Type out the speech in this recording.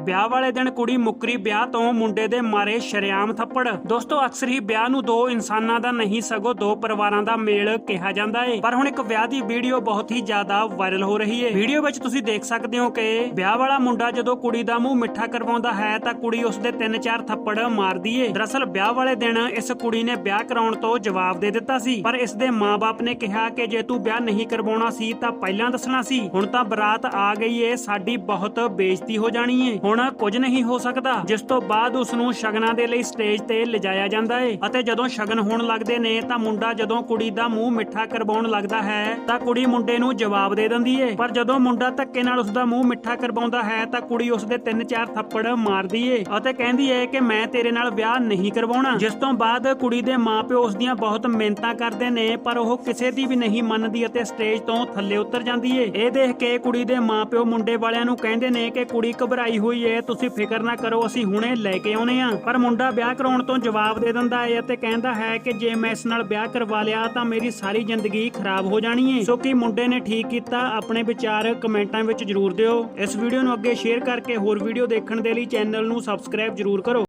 ਵਿਆਹ ਵਾਲੇ ਦਿਨ ਕੁੜੀ ਮੁੱਕਰੀ ਵਿਆਹ ਤੋਂ ਮੁੰਡੇ ਦੇ ਮਾਰੇ ਸ਼ਰੇਆਮ ਥੱਪੜ। ਦੋਸਤੋ, ਅਕਸਰ ਹੀ ਵਿਆਹ ਨੂੰ ਦੋ ਇਨਸਾਨਾਂ ਦਾ ਨਹੀਂ, ਸਗੋਂ ਦੋ ਪਰਿਵਾਰਾਂ ਦਾ ਮੇਲ ਕਿਹਾ ਜਾਂਦਾ ਏ। ਪਰ ਹੁਣ ਇੱਕ ਵਿਆਹ ਦੀ ਵੀਡੀਓ ਬਹੁਤ ਹੀ ਜ਼ਿਆਦਾ ਵਾਇਰਲ ਹੋ ਰਹੀ ਏ। ਵੀਡੀਓ ਵਿੱਚ ਤੁਸੀਂ ਦੇਖ ਸਕਦੇ ਹੋ ਕਿ ਵਿਆਹ ਵਾਲਾ ਮੁੰਡਾ ਜਦੋਂ ਕੁੜੀ ਦਾ ਮੂੰਹ ਮਿੱਠਾ ਕਰਵਾਉਂਦਾ ਹੈ, ਤਾਂ ਕੁੜੀ ਉਸ ਦੇ ਤਿੰਨ ਚਾਰ ਥੱਪੜ ਮਾਰਦੀ ਏ। ਦਰਅਸਲ, ਵਿਆਹ ਵਾਲੇ ਦਿਨ ਇਸ ਕੁੜੀ ਨੇ ਵਿਆਹ ਕਰਾਉਣ ਤੋਂ ਜਵਾਬ ਦੇ ਦਿੱਤਾ ਸੀ। ਪਰ ਇਸ ਦੇ ਮਾਪੇ ਨੇ ਕਿਹਾ ਕਿ ਜੇ ਤੂੰ ਵਿਆਹ ਨਹੀਂ ਕਰਵਾਉਣਾ ਸੀ, ਤਾਂ ਪਹਿਲਾਂ ਦੱਸਣਾ ਸੀ। ਹੁਣ ਤਾਂ ਬਰਾਤ ਆ ਗਈ ਏ, ਸਾਡੀ ਬਹੁਤ ਬੇਇੱਜ਼ਤੀ ਹੋ ਜਾਣੀ ਏ। ਹੁਣ ਕੁਝ ਨਹੀਂ ਹੋ ਸਕਦਾ, ਜਿਸ ਤੋਂ ਬਾਅਦ ਉਸ ਨੂੰ ਸ਼ਗਨਾਂ ਦੇ ਲਈ ਸਟੇਜ ਤੇ ਲਿਜਾਇਆ ਜਾਂਦਾ ਏ। ਅਤੇ ਜਦੋਂ ਸ਼ਗਨ ਹੋਣ ਲੱਗਦੇ ਨੇ, ਤਾਂ ਮੁੰਡਾ ਜਦੋਂ ਕੁੜੀ ਦਾ ਮੂੰਹ ਮਿੱਠਾ ਕਰਵਾਉਣ ਲੱਗਦਾ ਹੈ, ਤਾਂ ਕੁੜੀ ਮੁੰਡੇ ਨੂੰ ਜਵਾਬ ਦੇ ਦਿੰਦੀ ਏ। ਪਰ ਜਦੋਂ ਮੁੰਡਾ ਧੱਕੇ ਨਾਲ ਉਸ ਦਾ ਮੂੰਹ ਮਿੱਠਾ ਕਰਵਾਉਂਦਾ ਹੈ, ਤਾਂ ਕੁੜੀ ਉਸ ਦੇ ਤਿੰਨ ਚਾਰ ਥੱਪੜ ਮਾਰਦੀ ਏ ਅਤੇ ਕਹਿੰਦੀ ਏ ਕਿ ਮੈਂ ਤੇਰੇ ਨਾਲ ਵਿਆਹ ਨਹੀਂ ਕਰਵਾਉਣਾ। ਜਿਸ ਤੋਂ ਬਾਅਦ ਕੁੜੀ ਦੇ ਮਾਪਿਓ ਉਸ ਦੀਆਂ ਬਹੁਤ ਮਿਹਨਤਾਂ ਕਰਦੇ ਨੇ, ਪਰ ਉਹ ਕਿਸੇ ਦੀ ਵੀ ਨਹੀਂ ਮੰਨਦੀ ਅਤੇ ਸਟੇਜ ਤੋਂ ਥੱਲੇ ਉਤਰ ਜਾਂਦੀ ਏ। ਇਹ ਦੇਖ ਕੇ ਕੁੜੀ ਦੇ ਮਾਪਿਓ ਮੁੰਡੇ ਵਾਲਿਆਂ ਨੂੰ ਕਹਿੰਦੇ ਨੇ ਕਿ ਕੁੜੀ ਘਬਰਾਈ ਹੋਈ ਏ ਤੁਸੀਂ ਫਿਕਰ ਨਾ ਕਰੋ, ਅਸੀਂ ਹੁਣੇ ਲੈ ਕੇ ਆਉਨੇ ਆ। ਪਰ ਮੁੰਡਾ ਵਿਆਹ ਕਰਾਉਣ ਤੋਂ ਜਵਾਬ ਦੇ ਦਿੰਦਾ ਹੈ ਅਤੇ ਕਹਿੰਦਾ ਹੈ ਕਿ ਜੇ ਮੈਂ ਇਸ ਨਾਲ ਵਿਆਹ ਕਰਵਾ ਲਿਆ ਤਾਂ ਮੇਰੀ ਸਾਰੀ ਜ਼ਿੰਦਗੀ ਖਰਾਬ ਹੋ ਜਾਣੀ ਹੈ। ਸੋ ਕੀ ਮੁੰਡੇ ਨੇ ਠੀਕ ਕੀਤਾ, ਆਪਣੇ ਵਿਚਾਰ ਕਮੈਂਟਾਂ ਵਿੱਚ ਜਰੂਰ ਦਿਓ। ਇਸ ਵੀਡੀਓ ਨੂੰ ਅੱਗੇ ਸ਼ੇਅਰ ਕਰਕੇ ਹੋਰ ਵੀਡੀਓ ਦੇਖਣ ਦੇ ਲਈ ਚੈਨਲ ਨੂੰ ਸਬਸਕ੍ਰਾਈਬ ਜਰੂਰ ਕਰੋ।